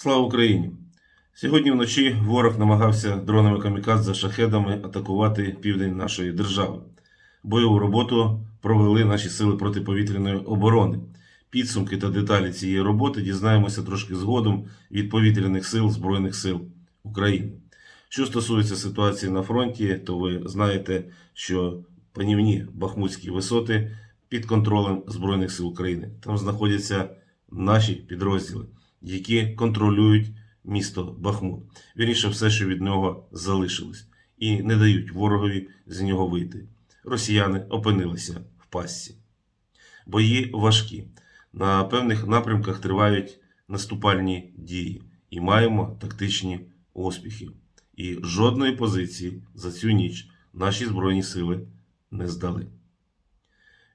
Слава Україні! Сьогодні вночі ворог намагався дронами камікадзе шахедами атакувати південь нашої держави. Бойову роботу провели наші сили протиповітряної оборони. Підсумки та деталі цієї роботи дізнаємося трошки згодом від повітряних сил Збройних сил України. Що стосується ситуації на фронті, то ви знаєте, що панівні бахмутські висоти під контролем Збройних сил України. Там знаходяться наші підрозділи, які контролюють місто Бахмут. Вірніше, все, що від нього залишилось, і не дають ворогові з нього вийти. Росіяни опинилися в пастці. Бої важкі. На певних напрямках тривають наступальні дії і маємо тактичні успіхи. І жодної позиції за цю ніч наші Збройні сили не здали.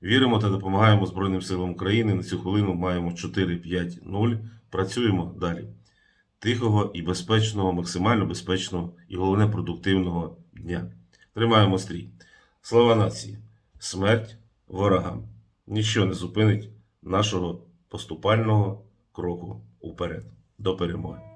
Віримо та допомагаємо Збройним силам України. На цю хвилину маємо 4-5-0. Працюємо далі. Тихого і безпечного, максимально безпечного і головне продуктивного дня. Тримаємо стрій. Слава нації! Смерть ворогам! Ніщо не зупинить нашого поступального кроку уперед. До перемоги!